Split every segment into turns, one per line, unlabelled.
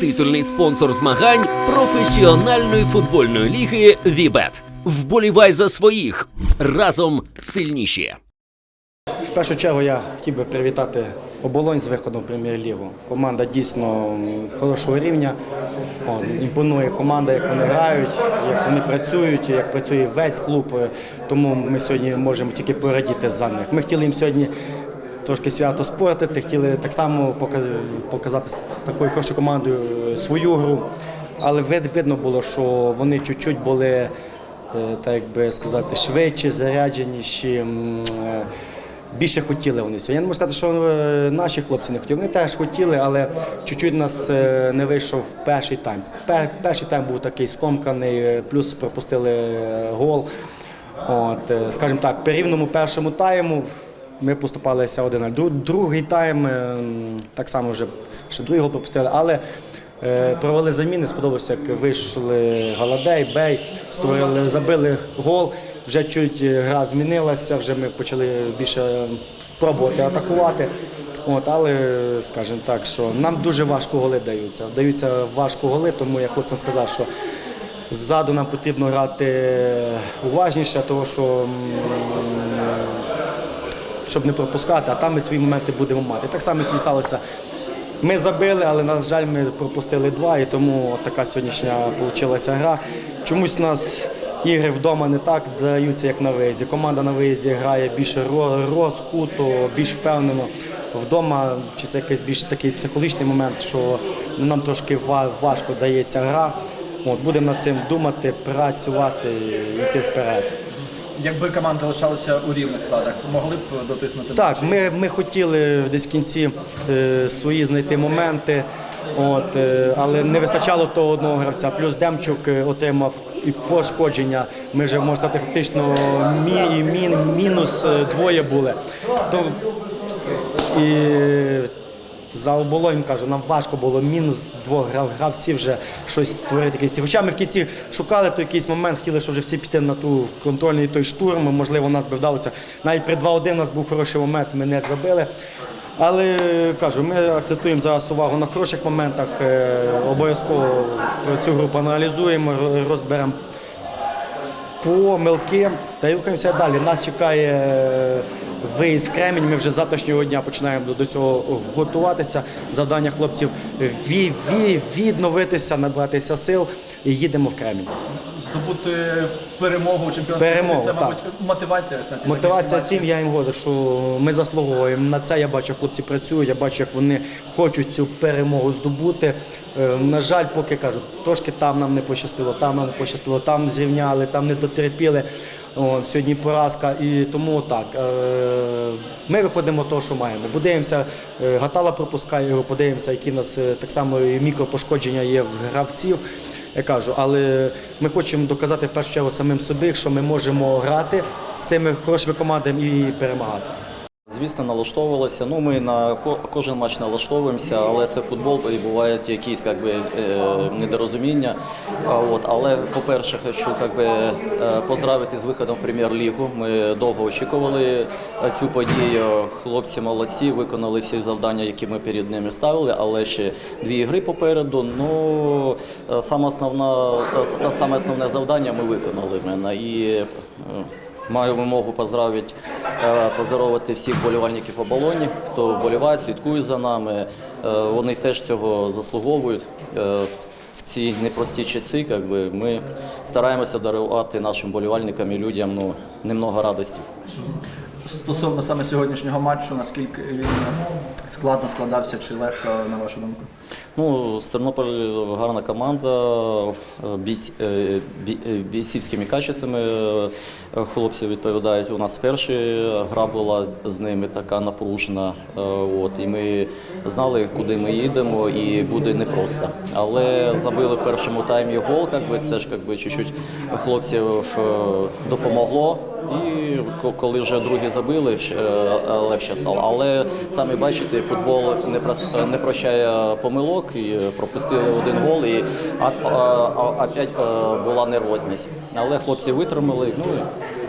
титульний спонсор змагань професіональної футбольної ліги Вібет. Вболівай за своїх разом сильніші.
В першу чергу я хотів би привітати оболонь з виходом в прем'єр-лігу. Команда дійсно хорошого рівня. Імпонує команда, як вони грають, як вони працюють, як працює весь клуб. Тому ми сьогодні можемо тільки порадіти за них. Ми хотіли їм сьогодні трошки свято спортити, хотіли так само показати з такою хорошою командою е, свою гру. Але видно було, що вони чуть-чуть були, е, так би сказати, швидші, зарядженіші. е, Більше хотіли вони сьогодні. Я не можу сказати, що наші хлопці не хотіли. Вони теж хотіли, але чуть-чуть нас не вийшов перший тайм. Перший тайм був такий скомканий, плюс пропустили гол. От, скажімо так, по рівному першому тайму ми поступалися 1-0. Другий тайм е, так само вже ще другий гол пропустили, але е, провели заміни. Сподобалося, як вийшли Галадей, Бей, створили, забили гол. Вже чуть е, гра змінилася, вже ми почали більше пробувати атакувати. От, але скажімо так, що нам дуже важко голи даються. Даються важко голи, тому я хлопцям сказав, що ззаду нам потрібно грати уважніше, тому що щоб не пропускати, а там ми свої моменти будемо мати. Так само сьогодні сталося. Ми забили, але, на жаль, ми пропустили два, і тому така сьогоднішня вийшла гра. Чомусь у нас ігри вдома не так даються, як на виїзді. Команда на виїзді грає більше ро- розкуто, більш впевнено. Вдома чи це якийсь більш такий психологічний момент, що нам трошки важко дається гра. От, будемо над цим думати, працювати і йти вперед.
Якби команда лишалася у рівних складах, могли б дотиснути
Так, ми, ми хотіли десь в кінці е, свої знайти моменти, от, е, але не вистачало того одного гравця. Плюс Демчук е, отримав і пошкодження. Ми вже можна сказати, фактично мі, мі, мінус е, двоє були. То, і за оболонь кажу, нам важко було мінус двох гравців вже щось створити кінці. Хоча ми в кінці шукали той якийсь момент, хотіли, щоб вже всі піти на ту контрольний той штурм. Можливо, нас би вдалося. Навіть при 2-1 у нас був хороший момент, ми не забили. Але кажу, ми акцентуємо зараз увагу на хороших моментах. е, Обов'язково цю групу аналізуємо, розберемо помилки та й рухаємося далі. Нас чекає виїзд в Кремінь. Ми вже з завтрашнього дня починаємо до- цього готуватися. Завдання хлопців ві, ві, відновитися, набратися сил і їдемо в Кремінь.
здобути перемогу у чемпіонстві.
Перемогу,
це,
так.
мотивація ось на ці
Мотивація
такі
тим, я їм говорю, що ми заслуговуємо на це. Я бачу, хлопці працюють, я бачу, як вони хочуть цю перемогу здобути. Е, На жаль, поки кажу, трошки там нам не пощастило, там нам не пощастило, там зрівняли, там не дотерпіли. О, сьогодні поразка. І тому так. е, Ми виходимо того, що маємо. Подивимося, е, Гатала пропускає його, подивимося, які в нас е, так само мікропошкодження є в гравців. Я кажу, але ми хочемо доказати в першу чергу самим собі, що ми можемо грати з цими хорошими командами і перемагати.
Звісно, налаштовувалися. Ну, ми на кожен матч налаштовуємося, але це футбол, і бувають якісь як би, е, недорозуміння. От, але, по-перше, хочу як би, е, поздравити з виходом в прем'єр-лігу. Ми довго очікували е, цю подію. Хлопці молодці, виконали всі завдання, які ми перед ними ставили, але ще дві гри попереду. Ну, саме основна, саме основне завдання ми виконали. мене. І, Маю вимогу поздравити, е, поздоровити всіх болівальників оболоні, хто вболіває, слідкує за нами. Е, Вони теж цього заслуговують. Е, В ці непрості часи якби, ми стараємося дарувати нашим болівальникам і людям ну, немного радості.
Стосовно саме сьогоднішнього матчу, наскільки він складно складався чи легко, на вашу думку?
Ну, з Тернополь гарна команда, е, бійць, е, е, бійцівськими качествами хлопці відповідають. У нас перша гра була з- ними така напружена. От, і ми знали, куди ми їдемо, і буде непросто. Але забили в першому таймі гол, як би, це ж як би, чуть-чуть хлопців допомогло. І коли вже другі забили, легше стало. Але самі бачите, футбол не не прощає помилок і пропустили один гол, і а, а, опять е, була нервозність. Але хлопці витримали. Ну і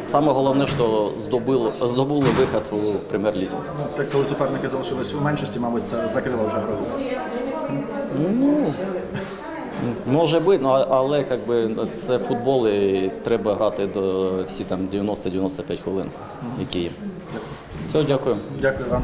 саме головне, що здобули, здобули вихід у прем'єр-лізі.
Так, коли суперники залишились у меншості, мабуть, це закрило вже гру.
Ну,
Може бути, ну, але как би, це футбол і треба грати до всі там 90-95 хвилин, які є. Все, дякую.
Дякую вам.